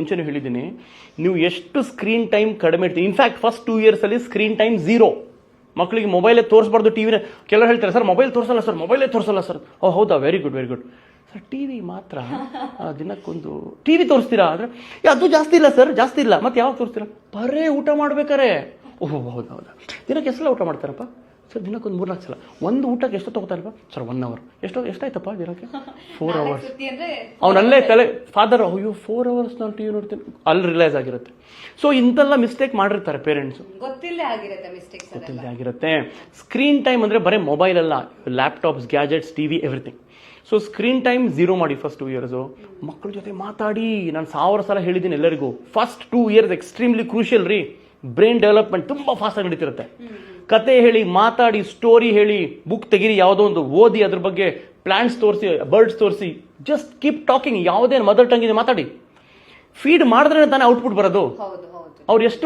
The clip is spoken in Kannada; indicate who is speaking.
Speaker 1: ಮುಂಚೆನೂ ಹೇಳಿದ್ದೀನಿ, ನೀವು ಎಷ್ಟು ಸ್ಕ್ರೀನ್ ಟೈಮ್ ಕಡಿಮೆ ಇರ್ತೀವಿ ಇನ್ಫ್ಯಾಕ್ಟ್ ಫಸ್ಟ್ ಟೂ ಇಯರ್ಸಲ್ಲಿ ಸ್ಕ್ರೀನ್ ಟೈಮ್ ಝೀರೋ ಮಕ್ಕಳಿಗೆ ಮೊಬೈಲೇ ತೋರಿಸ್ಬಾರ್ದು ಟಿವಿನ ಕೆಲವರು ಹೇಳ್ತಾರೆ, ಸರ್ ಮೊಬೈಲ್ ತೋರಿಸಲ್ಲ, ಸರ್ ಮೊಬೈಲೇ ತೋರಿಸಲ್ಲ, ಸರ್. ಓ, ಹೌದಾ? Very good very good sir T V ಮಾತ್ರ ದಿನಕ್ಕೊಂದು ಟಿ ವಿ ತೋರಿಸ್ತೀರಾ? ಅಂದರೆ ಅದು ಜಾಸ್ತಿ ಇಲ್ಲ, ಸರ್, ಜಾಸ್ತಿ ಇಲ್ಲ. ಮತ್ತೆ ಯಾವಾಗ ತೋರಿಸ್ತೀರಾ? ಬರೇ ಊಟ ಮಾಡ್ಬೇಕಾರೆ. ಓಹ್ ಹೌದಾ ಹೌದಾ. ದಿನಕ್ಕೆ ಎಷ್ಟೆಲ್ಲ ಊಟ ಮಾಡ್ತಾರಪ್ಪ? ಸರ್ ದಿನಕ್ಕೊಂದು ಮೂರ್ನಾಲ್ಕು ಸಲ. ಒಂದು ಊಟಕ್ಕೆ ಎಷ್ಟು ತಗೋತಾರಪ್ಪ ಸರ್ ಒನ್ ಅವರ್ ಎಷ್ಟು ಎಷ್ಟಾಯ್ತಪ್ಪ ದಿನಕ್ಕೆ? ಫೋರ್ ಅವರ್ಸ್ ಅವನಲ್ಲೇ ತಲೆ ಫಾದರ್ ಅಯ್ಯೋ ಫೋರ್ ಅವರ್ಸ್ ನಾನು ಟಿ ವಿ ನೋಡ್ತೀನಿ. ಅಲ್ಲಿ ರಿಲೈಸ್ ಆಗಿರುತ್ತೆ. ಸೊ ಇಂಥೆಲ್ಲ ಮಿಸ್ಟೇಕ್ ಮಾಡಿರ್ತಾರೆ ಪೇರೆಂಟ್ಸು
Speaker 2: ಗೊತ್ತಿಲ್ಲೇ ಆಗಿರುತ್ತೆ ಮಿಸ್ಟೇಕ್ಸ್ ಅದೆಲ್ಲ
Speaker 1: ಗೊತ್ತಿಲ್ಲದೆ ಆಗಿರುತ್ತೆ. ಸ್ಕ್ರೀನ್ ಟೈಮ್ ಅಂದರೆ ಬರೀ ಮೊಬೈಲ್ ಅಲ್ಲ laptops gadgets T V everything so screen time zero ಮಾಡಿ ಫಸ್ಟ್ ಟೂ ಇಯರ್ಸು ಮಕ್ಕಳ ಜೊತೆ ಮಾತಾಡಿ. ನಾನು ಸಾವಿರ ಸಲ ಹೇಳಿದ್ದೀನಿ ಎಲ್ಲರಿಗೂ. First two years extremely crucial ರೀ. ಬ್ರೈನ್ ಡೆವಲಪ್ಮೆಂಟ್ ತುಂಬ ಫಾಸ್ಟಾಗಿ ನಡೀತಿರುತ್ತೆ. ಕತೆ ಹೇಳಿ ಮಾತಾಡಿ ಸ್ಟೋರಿ ಹೇಳಿ ಬುಕ್ ತೆಗೀರಿ ಯಾವುದೋ ಒಂದು ಓದಿ ಅದ್ರ ಬಗ್ಗೆ ಪ್ಲಾಂಟ್ಸ್ ತೋರಿಸಿ ಬರ್ಡ್ಸ್ ತೋರಿಸಿ ಜಸ್ಟ್ ಕೀಪ್ ಟಾಕಿಂಗ್ ಯಾವುದೇ ಮದರ್ ಟಂಗ್ ಇದೆ ಮಾತಾಡಿ. ಫೀಡ್ ಮಾಡಿದ್ರೆ ತಾನೇ ಔಟ್ಪುಟ್ ಬರೋದು. ಅವ್ರು ಎಷ್ಟು